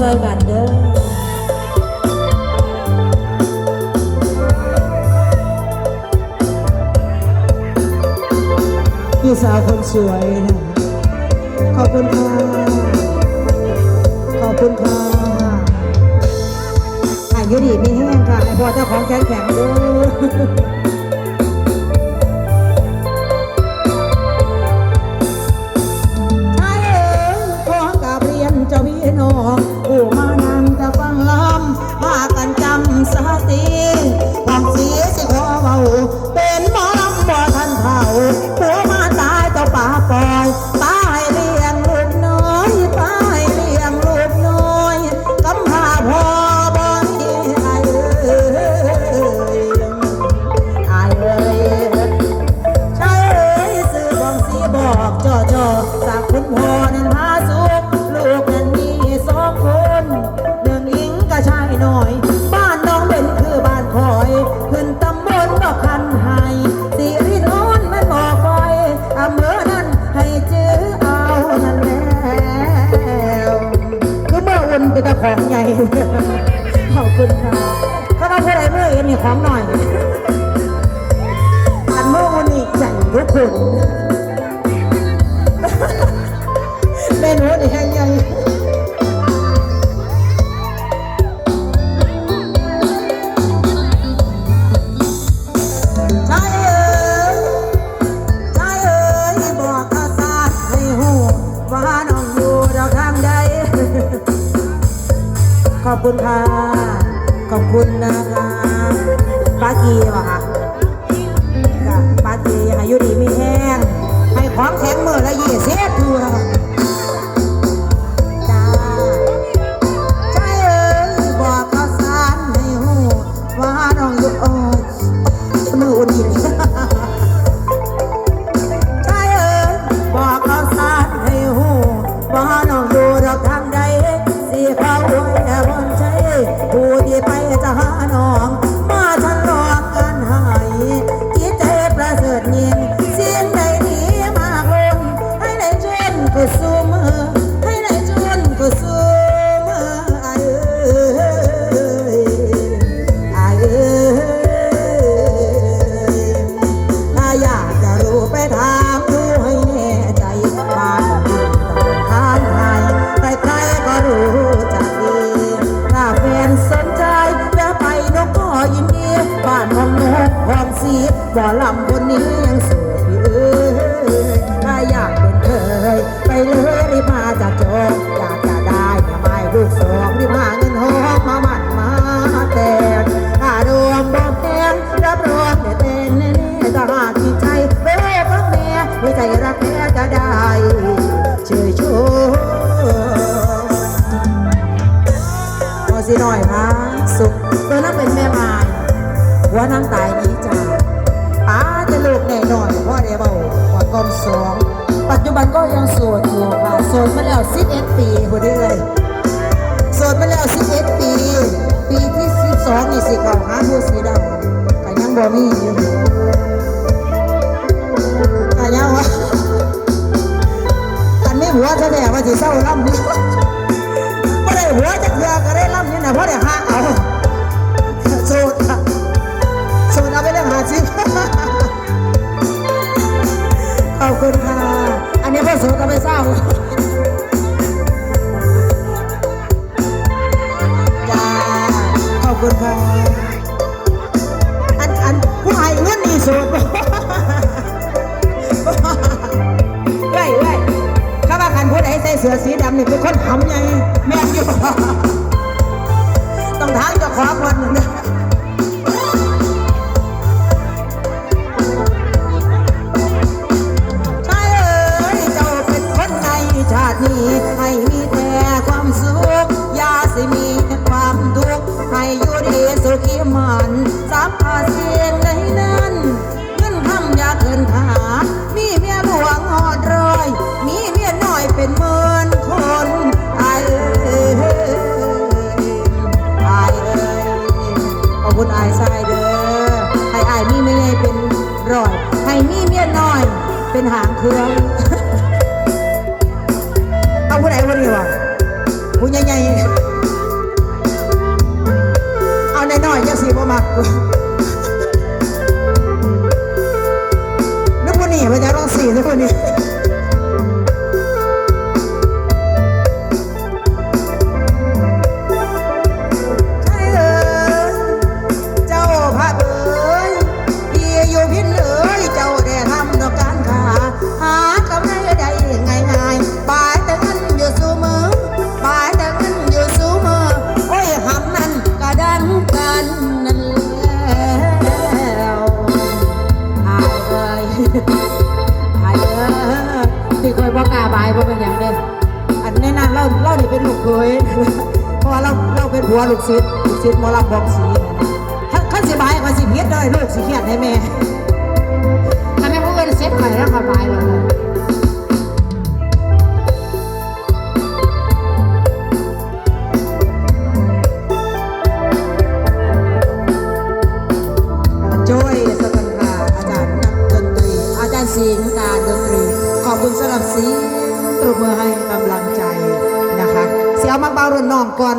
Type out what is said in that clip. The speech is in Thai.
ซอยบันเด้อพี่สาวคนสวยนะ ขอบคุณค่ะ ขอบคุณค่ะอายุดีมีแห้งค่ะไอพอเจ้าของแข็งแข็งด้วย ขอบคุณค่ะถ้าเราพูดอะไรเมื่อเอ็นนี่ของหน่อยอันโมนี่ใจทุกคนเมนูนี่ให้ยังช ขอบคุณค่ะ ขอบคุณนะคะป้ากีวะค่ะป้าตีอายุดีไม่แห้งให้ของแข็ง สีบ่อลำคนนี้ยังโสดอยู่เอ้ยถ้าอยากเป็นเคย ไปเลยรีบมาจากจองอยากจะได้แม่ไม้ลูกสองรีบหาเงินหอมมาหมันมาแต่ถ้าดวงบอกแทนรับรองแต่เต้นแน่ๆถ้าหากที่ใจเบ้พักแม่หัวใจรักแท้จะได้เชยชมพอสิหน่อยมาสุขตัวนั้นเป็นแม่ไม้หัวน้ำตาย กอมสองปัจจุบันก็ยังโสดอยู่ค่ะโสดมาแล้ว11ปีพอดีเลยโสดมาแล้ว11ปี ปีที่12นี่สิเขาหาผู้สีดำก็ยังบ่มีอยู่ก็ยังวะอันไม่หัวแสดงว่าสิเศร้าล่ำนี่ก็ได้หัวจะเกลือก็ได้ล่ำนี่นะเพราะได้หา อบคุณค่ะ อันนี้พ่อสูตรก็ไม่เศร้าจ้าขอบคุณค่ะ อันอันผู้ให้เงินนี่สูตรเว้ยเว้ยข้าว่าคันผู้ใดใส่เสื้อสีดำนี่เป็นคนหำไงแม่นอยู่ต้องถามเจ้าของคนนะ มันสับอาเสียงในนั้นเงินคำยาเกินขามีเมียหลวงหอดรอย มีเมียน้อยเป็นหมื่นคนไอ้เอ้ยไอ้เอ้ยขอบคุณไอ้ทรายเด้อให้ไอ้มีเมียเป็นร้อยให้มีเมียน้อยเป็นหางเครื่องเอาผู้ใดผู้นี้วะผู้ใหญ่ๆ น้อยๆยังสีบ่มักนึกว่านี่มันจะร้องสีนึกว่านี่ายบ่เป็นหยังเด้อันแนะนำเราเรานี่เป็นลูกเคยเพราะว่าเราเราเป็นผัวลูกศิษย์ลูกศิษย์มอลำบองสีถ้าข้าสิบายข้าสิเพียดเลยลูกสิเขียนให้แม่ถ้าแม่ผู้อื่นเซ็ตข่แล้วข่อยบายเลยจ้ยสกันราอาจารย์ดนตรีอาจารย์สิงการดนตรีขอบคุณสำหรับสียง ตรบมือให้กำลังใจนะคะ เสียวมาเบารุ่นน้องก่อน